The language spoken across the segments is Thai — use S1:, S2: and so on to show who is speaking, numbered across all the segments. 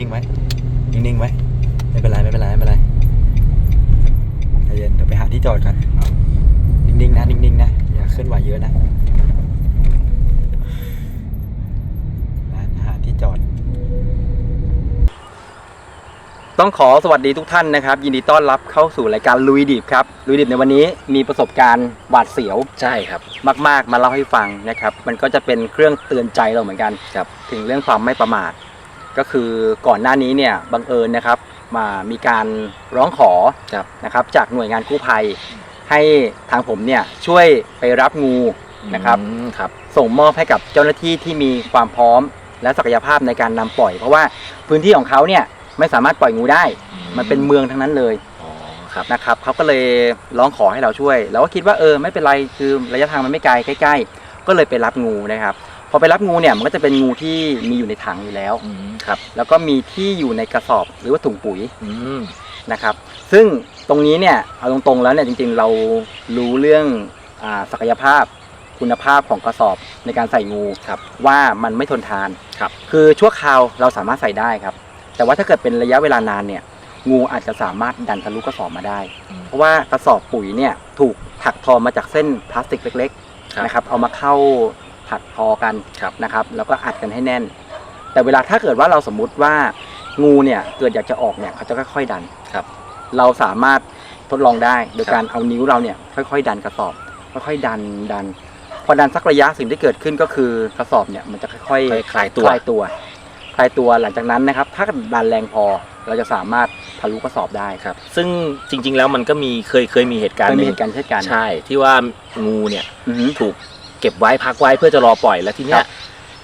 S1: นิ่งไว้นิ่งๆไว้ ไม่เป็นไรไม่เป็นไรไม่เป็นไรใจเย็นเดี๋ยวไปหาที่จอดกันนิ่งๆนะนิ่งๆนะอย่าเคลื่อนไหวเยอะนะนะหาที่จอด ต้องขอสวัสดีทุกท่านนะครับ ยินดีต้อนรับเข้าสู่รายการลุยดิบครับลุยดิบในวันนี้มีประสบการณ์หวาดเสียว
S2: ใช่ครับ
S1: มาก ๆ มาเล่าให้ฟังนะครับ มันก็จะเป็นเครื่องเตือนใจเราเหมือนกันครับถึงเรื่องความไม่ประมาท ก็คือก่อนหน้านี้เนี่ยบังเอิญนะครับมามีการร้องขอ
S2: ครับ
S1: นะครับจากหน่วยงานกู้ภัย ให้ทางผมเนี่ยช่วยไปรับงูนะครับ
S2: อืมครับ
S1: ส่งมอบให้กับเจ้าหน้าที่ที่มีความพร้อม และศักยภาพในการนำปล่อย เพราะว่าพื้นที่ของเขาเนี่ยไม่สามารถปล่อยงูได้ มันเป็นเมืองทั้งนั้นเลย
S2: อ๋อครับ
S1: นะครับเขาก็เลยร้องขอให้เราช่วยเราก็คิดว่าเออไม่เป็นไรคือระยะทางมันไม่ไกลใกล้ ๆ ก็เลยไปรับงูนะครับพ อไปรับงูเนี่ยมันก็จะเป็นงูที่มีอยู่ในถังอยู่แล้ว
S2: อืมครับ
S1: แล้วก็มีที่อยู่ในกระสอบหรือว่าถุงปุ๋ย
S2: อืม
S1: นะครับ ซึ่งตรงนี้เนี่ยเอาตรงๆแล้วเนี่ยจริงๆเรารู้เรื่องอาศักยภาพคุณภาพของกระสอบในการใส่งู
S2: ครับ
S1: ว่ามันไม่ทนทาน
S2: ครับ
S1: คือชั่วคราวเราสามารถใส่ได้ครับ แต่ว่าถ้าเกิดเป็นระยะเวลานานเนี่ย งูอาจจะสามารถดันทะลุกระสอบมาได้
S2: อืม
S1: เพราะว่ากระสอบปุ๋ยเนี่ยถูกถักทอมาจากเส้นพลาสติกเล็ก
S2: ครับ
S1: ๆนะครับ เอามาเข้า ถักทอกัน
S2: ครับ
S1: นะครับแล้วก็อัดกันให้แน่น แต่เวลาถ้าเกิดว่าเราสมมุติว่างูเนี่ยเกิดอยากจะออกเนี่ยเขาจะค่อยๆดัน
S2: ครับ
S1: เราสามารถทดลองได้โดย
S2: ครับ
S1: การเอานิ้วเราเนี่ยค่อยๆ ดันกระสอบ ค่อยๆดันดัน พอดันสักระยะสิ่งที่เกิดขึ้นก็คือกระสอบเนี่ยมันจะค่อยๆ
S2: ค่อยคลายตัว
S1: คลายตัวคลายตัวหลังจากนั้นนะครับ ถ้าดันแรงพอเราจะสามารถทะลุกระสอบได้
S2: ครับ ซึ่งจริง ๆ แล้วมันก็มีเคยเคยมีเหตุการ
S1: เค
S2: ณ์
S1: ย
S2: ห
S1: มี
S2: นึ่
S1: เห
S2: ง
S1: ตุการณ์เช่นกัน
S2: ใช่ ที่ว่างูเนี่ย
S1: อือหือ
S2: ถูก เก็บไว้พักไว้เพื่อจะรอปล่อยแล้วทีเนี้
S1: ครั
S2: ย
S1: บ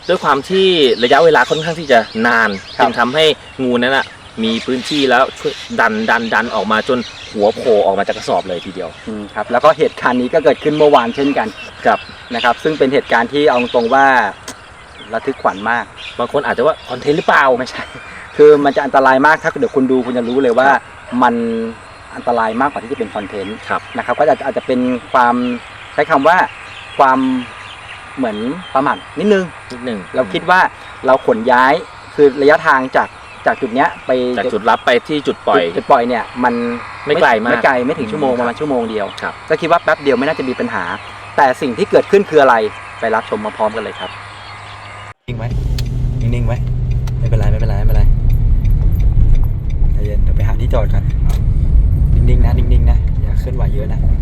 S2: ด้วยความที่ระยะเวลาค่อนข้างที่จะนาน
S1: ครับ
S2: จึงทำให้งูนั้นอะมีพื้นที่แล้วช่วยดันดันดันออกมาจนหัวโผล่ออกมาจากกระสอบเลยทีเดียว
S1: อืมครับแล้วก็เหตุการณ์นี้ก็เกิดขึ้นเมื่อวานเช่นกัน
S2: ครับ
S1: นะครับ ซึ่งเป็นเหตุการณ์ที่เอาตรงๆว่าระทึกขวัญมาก
S2: บางคนอาจจะว่าคอนเทนต์หรือเปล่า
S1: ไม่ใช่ คือมันจะอันตรายมากถ้าเดี๋ยวคุณดูคุณจะรู้เลยว่า
S2: ครับ
S1: มันอันตรายมากกว่าที่จะเป็นคอนเทนต์
S2: ครับ
S1: นะครับก็อาจจะอาจจะเป็นความใช้คำว่าความ เหมือนประมาทนิดนึง
S2: นิดหนึ่ง
S1: เราคิดว่าเราขนย้ายคือระยะทางจากจากจุดเนี้ยไป
S2: จากจุดรับไปที่จุดปล่อย
S1: จุดปล่อยเนี่ยมัน
S2: ไม่ไกลมาก
S1: ไม่ไกลไม่ถึงชั่วโมง
S2: อืม
S1: ประมาณชั่วโมงเดียว
S2: ครับ
S1: ก็คิดว่าแป๊บเดียวไม่น่าจะมีปัญหา แต่สิ่งที่เกิดขึ้นคืออะไรไปรับชมมาพร้อมกันเลยครับนิ่งไว้นิ่งๆไว้ไม่เป็นไรไม่เป็นไรไม่เป็นไรใจเย็นเดี๋ยวไปหาที่จอดกันนิ่งๆนะนิ่งๆนะอย่าเคลื่อนไหวเยอะนะนะ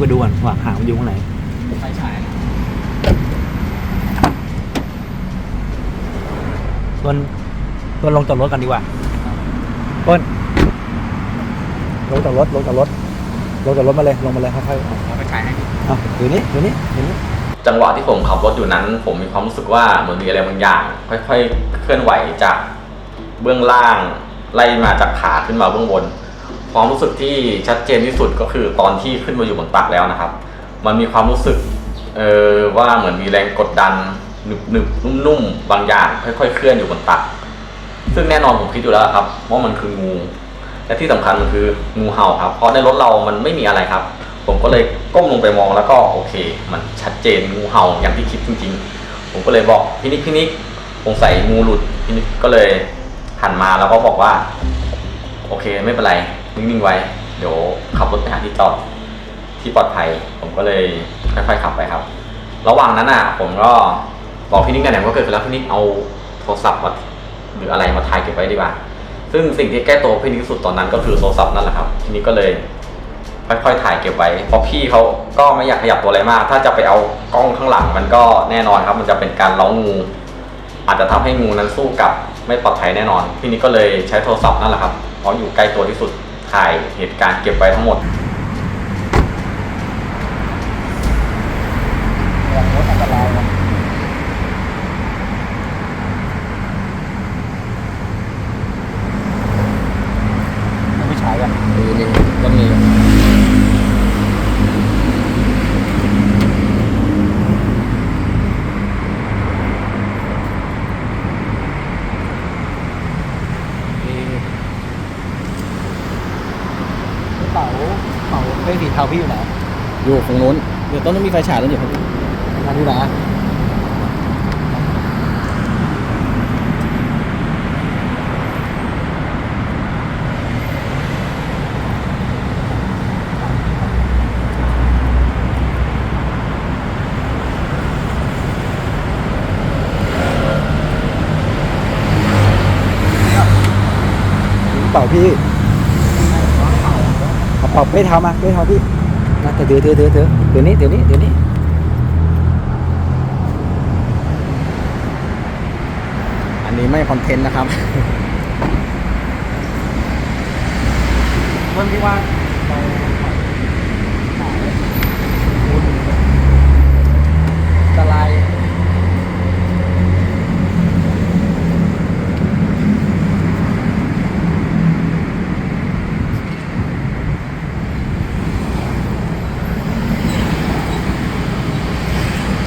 S1: พี่ก็ดูก่อนว่าหางมันอยู่ตรงไหน
S3: ไฟฉาย
S1: ต้นต้นลงจากรถกันดีกว่าต้นลงจากรถลงจากรถลงจากรถมาเลยลงมาเลยค่อยๆเอา
S3: เอาไฟฉายให้พี่
S1: เอาถือนี่ถือนี่ถือนี่
S4: จังหวะที่ผมขับรถอยู่นั้น ผมมีความรู้สึกว่าเหมือนมีอะไรบางอย่าง ค่อย ๆ เคลื่อนไหวจากเบื้องล่างไล่มาจากขาขึ้นมาเบื้องบน ความรู้สึกที่ชัดเจนที่สุดก็คือตอนที่ขึ้นมาอยู่บนตักแล้วนะครับ มันมีความรู้สึกเออว่าเหมือนมีแรงกดดันหนึบๆนุ่มๆบางอย่าง ค่อยๆเคลื่อนอยู่บนตัก ซึ่งแน่นอนผมคิดอยู่แล้วครับว่ามันคืองู และที่สำคัญมันคืองูเห่าครับ เพราะในรถเรามันไม่มีอะไรครับ ผมก็เลยก้มลงไปมองแล้วก็โอเค มันชัดเจนงูเห่าอย่างที่คิดจริง ๆ ผมก็เลยบอกพี่นิกพี่นิกสงสัยงูหลุดพี่นิกก็เลยหันมาแล้วก็บอกว่า โอเคไม่เป็นไร นิ่งๆไว้ เดี๋ยวขับรถไปหาที่จอดที่ปลอดภัย ผมก็เลยค่อยๆขับไปครับ ระหว่างนั้นอะ ผมก็บอกพี่นิกกันไหนว่าเกิดขึ้นแล้วพี่นิกเอาโทรศัพท์มาหรืออะไรมาถ่ายเก็บไว้ดีกว่า ซึ่งสิ่งที่แก้ตัวพี่นิกที่สุดตอนนั้นก็คือโทรศัพท์นั่นแหละครับทีนี้ก็เลยค่อยๆถ่ายเก็บไว้เพราะพี่เขาก็ไม่อยากขยับตัวอะไรมาก ถ้าจะไปเอากล้องข้างหลังมันก็แน่นอนครับ มันจะเป็นการล้างู อาจจะทำให้งูนั้นสู้กับไม่ปลอดภัยแน่นอน พี่นิกก็เลยใช้โทรศัพท์นั่นแหละครับเพราะอยู่ใกล้ตัวที่สุด ถ่ายเหตุการณ์เก็บไว้ทั้งหมด
S5: รถอันตรายนะไม่ใช้อะมีนี่ต้องมีเป๋าเป๋าเป้สีเทาพี่อยู่ไหน อยู่ฝั่งนู้นเดี๋ยวต้นต้องมีไฟฉายแล้วเดี๋ยวครับมาที่ไหนะเป่าพี่เอาเป่าเป้เท้ามาเป้เท้าพี่ นะแต่เดี๋ยวเดี๋ยวเดี๋ยวเดี๋ยวเดี๋ยวนี้เดี๋ยวนี้เดี๋ยวนี้อันนี้ไม่คอนเทนต์นะครับวันที่ว่าตะไล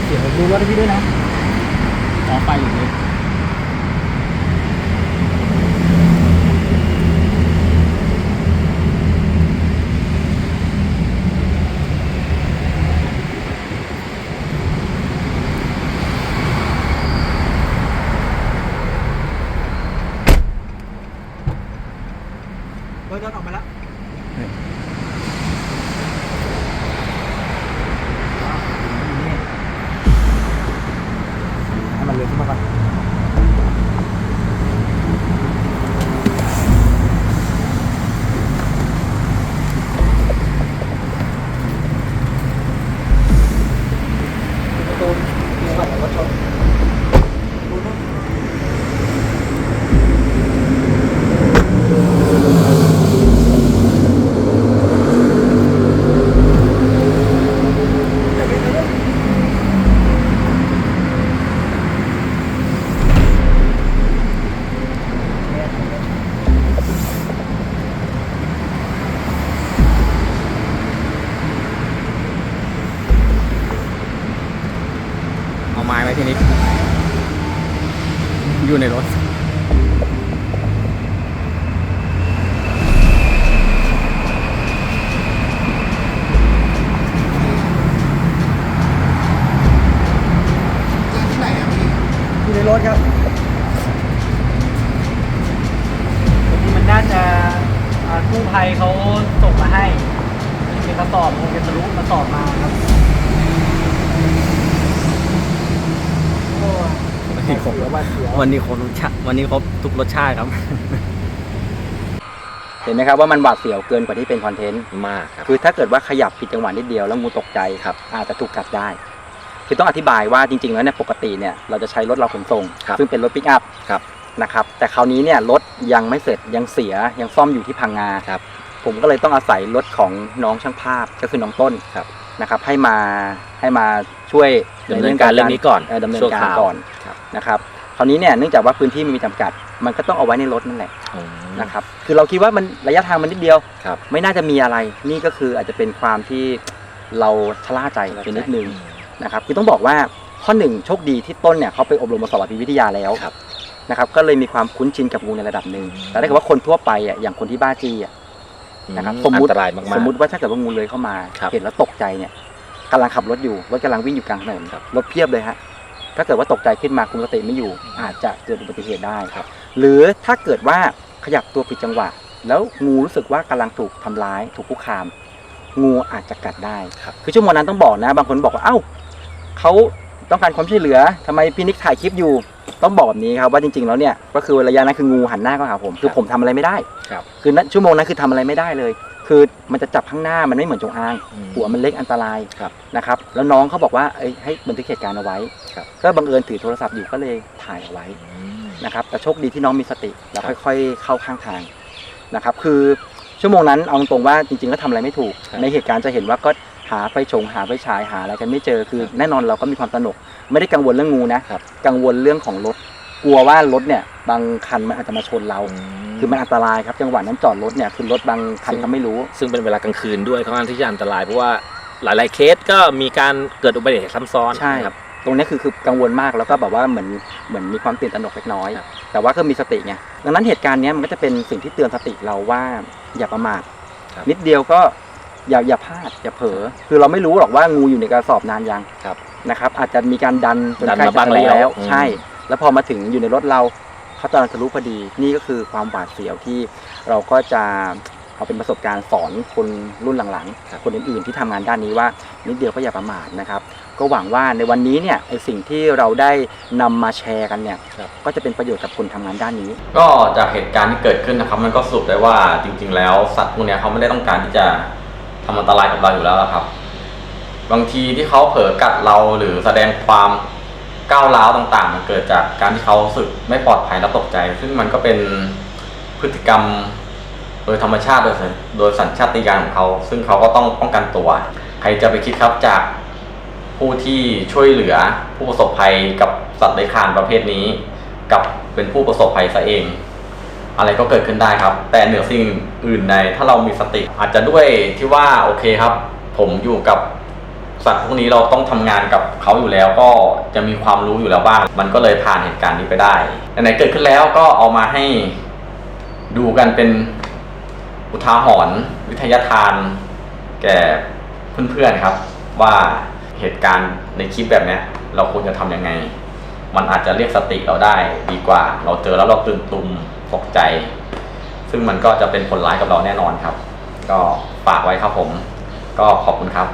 S5: เดี๋ยวดูรถ ให้พี่ด้วยนะ
S3: ขอไปอย่างนี้
S5: รถยนต์ออกมาแล้วให้มันเร็วขึ้นมาก่อนประตูมีบัตรรถชนดูนู่น
S3: เอาไม้ไว้ที่นี้อยู่ในรถ
S5: อยู่ในรถครับทีมันน่าจะอ่ากู้ภัยเขาส่งมาให้เป็นกระสอบคงจะทะลุกระสอบมาครับโอ้ย
S3: วั นนี้ครบ
S5: เสียวว่าเสียว
S3: วันนี้ครบรสชาติวันนี้ครบทุกรสชาติครับ
S1: เห็นไหมครับว่ามันหวาดเสียวเกินกว่าที่เป็นคอนเทนต์
S2: มากครับ
S1: คือถ้าเกิดว่าขยับผิดจังหวะนิดเดียวแล้วงูตกใจครับอาจจะถูกกัดได้คือต้องอธิบายว่าจริงๆแล้วเนี่ยปกติเนี่ยเราจะใช้รถเราขนส่ง
S2: ครับ
S1: ซึ่งเป็นรถปิกอัพ
S2: ครับ
S1: นะครับแต่คราวนี้เนี่ยรถยังไม่เสร็จยังเสียยังซ่อมอยู่ที่พังงา
S2: ครับ
S1: ผมก็เลยต้องอาศัยรถของน้องช่างภาพก็คือน้องต้น
S2: ครับ
S1: นะครับให้มาให้มาช่วย
S2: ดำเนินการเรื่องนี้ก่อน
S1: เดำเนิน
S2: ชั่ว
S1: การ
S2: คราว
S1: ก่อน
S2: ครับ
S1: นะครับคราวนี้เนี่ยเนื่องจากว่าพื้นที่มันมีจำกัด มันก็ต้องเอาไว้ในรถนั่นแหละ
S2: อืม
S1: นะครับคือเราคิดว่ามันระยะทางมันนิดเดียว
S2: ครับ
S1: ไม่น่าจะมีอะไรนี่ก็คืออาจจะเป็นความที่เราชะล่าใจไปนิดนึงนะครับคือต้องบอกว่าข้อหนึ่งโชคดีที่ต้นเนี่ยเขาไปอบรมมาสอบพิวิทยาแล้ว
S2: ครับ
S1: นะครับก็เลยมีความคุ้นชินกับงูในระดับหนึ่งแต่ถ้าเกิดว่าคนทั่วไปอะอย่างคนที่บ้าจี้อะนะครับ
S2: อื
S1: สมมุติ
S2: อันตรายมากๆ
S1: สมมุติว่าถ้าเกิดว่างูเลื้อยเข้ามา
S2: ครับ
S1: เห็นแล้วตกใจเนี่ยกำลังขับรถอยู่รถกำลังวิ่งอยู่กลางถนน
S2: ครับ
S1: รถเพียบเลยฮะ ถ้าเกิดว่าตกใจขึ้นมาคุมสติไม่อยู่ อาจจะเกิดอุบัติเหตุได้
S2: ครับ
S1: หรือถ้าเกิดว่าขยับตัวผิดจังหวะ แล้วงูรู้สึกว่ากำลังถูกทำร้าย ถูกคุกคาม งูอาจจะกัดได้
S2: ครับ
S1: คือชั่วโมงนั้นต้องบอกนะ บางคนบอกว่าเอ้าเขาต้องการความช่วยเหลือทำไมพี่นิกถ่ายคลิปอยู่ ต้องบอกแบบนี้ครับว่าจริงๆแล้วเนี่ยก็คือระยะนั้นคืองูหันหน้าเข้าหาผม คือผมทำอะไรไม่ได้
S2: ครับ
S1: คือชั่วโมงนั้นคือทำอะไรไม่ได้เลย คือมันจะจับข้างหน้ามันไม่เหมือนจงอาง
S2: อืม
S1: หัวมันเล็กอันตราย
S2: ครับ
S1: นะครับ แล้วน้องเขาบอกว่าเอ้ยให้บันทึกเหตุการณ์เอาไว้
S2: ครับ
S1: ก็บังเอิญถือโทรศัพท์อยู่ก็เลยถ่ายเอาไว้
S2: อืม
S1: นะครับแต่โชคดีที่น้องมีสติแล้ว
S2: ครับ
S1: ค่อย ๆ เข้าข้างทางนะครับคือชั่วโมงนั้นเอาตรงๆว่าจริงๆก็ทำอะไรไม่ถูก
S2: ครับ
S1: ในเหตุการณ์จะเห็นว่าก็หาไฟฉงหาไฟฉายหาอะไรกันไม่เจอคือ
S2: ครับ
S1: แน่นอนเราก็มีความตระหนก ไม่ได้กังวลเรื่องงูนะครับ กังวลเรื่องของรถกลัวว่ารถเนี่ยบางคันมันอาจจะมาชนเรา คือมันอันตรายครับจังหวะนั้นจอดรถเนี่ยคือรถบางคันเขาไม่รู้
S2: ซึ่งเป็นเวลากลางคืนด้วยค่อนข้างที่จะอันตรายเพราะว่าหลาย ๆ เคสก็มีการเกิดอุบัติเหตุซ้ำซ้อน
S1: ใช่ครับตรงนี้คือคือกังวลมากแล้วก็แบบว่าเหมือนเหมือนมีความตื่นตระหนกเล็กน้อย
S2: ครับ
S1: แต่ว่าก็มีสติไงดังนั้นเหตุการณ์เนี้ยมันก็จะเป็นสิ่งที่เตือนสติเราว่าอย่าประมาท
S2: ครับ
S1: นิดเดียวก็อย่าอย่าพลาดอย่าเผลอคือเราไม่รู้หรอกว่างูอยู่ในกระสอบนานยัง
S2: ครับ
S1: นะครับ อาจจะมีการดันจน
S2: ดัน
S1: ใกล้
S2: มา
S1: จะ
S2: บ้าง
S1: ทะลุ
S2: แล้ว
S1: แล้ว
S2: อืม
S1: ใช่ แล้วพอมาถึงอยู่ในรถเรา เขาตอนทะลุพอดีนี่ก็คือความหวาดเสียวที่เราก็จะเอาเป็นประสบการณ์สอนคนรุ่นหลังๆ คนอื่นๆที่ทำงานด้านนี้ว่านิดเดียวก็อย่าประมาทนะครับ ก็หวังว่าในวันนี้เนี่ยไอสิ่งที่เราได้นำมาแชร์กันเนี่ย
S2: ครับ
S1: ก็จะเป็นประโยชน์กับคนทำงานด้านนี้
S4: ก็จากเหตุการณ์ที่เกิดขึ้นนะครับ มันก็สรุปได้ว่าจริง ๆ แล้วสัตว์พวกเนี้ยเขาไม่ได้ต้องการที่จะทำอันตรายกับเราอยู่แล้วครับ บางทีที่เขาเผลอกัดเราหรือแสดงความ ก้าวร้าวต่างๆ มันเกิดจากการที่เขารู้สึกไม่ปลอดภัยและตกใจ ซึ่งมันก็เป็นพฤติกรรมโดยธรรมชาติโดยสัญโดยสัญชาติญาณของเขา ซึ่งเขาก็ต้องป้องกันตัว ใครจะไปคิดครับจากผู้ที่ช่วยเหลือผู้ประสบภัยกับสัตว์เลื้อยคลานประเภทนี้ กับเป็นผู้ประสบภัยซะเอง อะไรก็เกิดขึ้นได้ครับ แต่เหนือสิ่งอื่นใดถ้าเรามีสติ อาจจะด้วยที่ว่าโอเคครับ ผมอยู่กับ สัตว์พวกนี้เราต้องทำงานกับเขาอยู่แล้วก็จะมีความรู้อยู่แล้วบ้าง มันก็เลยผ่านเหตุการณ์นี้ไปได้ไหนเกิดขึ้นแล้วก็เอามาให้ดูกันเป็นอุทาหรณ์วิทยาทาน แก่เพื่อนๆครับ ว่าเหตุการณ์ในคลิปแบบนี้เราควรจะทำยังไง มันอาจจะเรียกสติเราได้ดีกว่า เราเจอแล้วเราตื่นตุมตกใจ ซึ่งมันก็จะเป็นผลร้ายกับเราแน่นอนครับ ก็ฝากไว้ครับผม ก็ขอบคุณครับ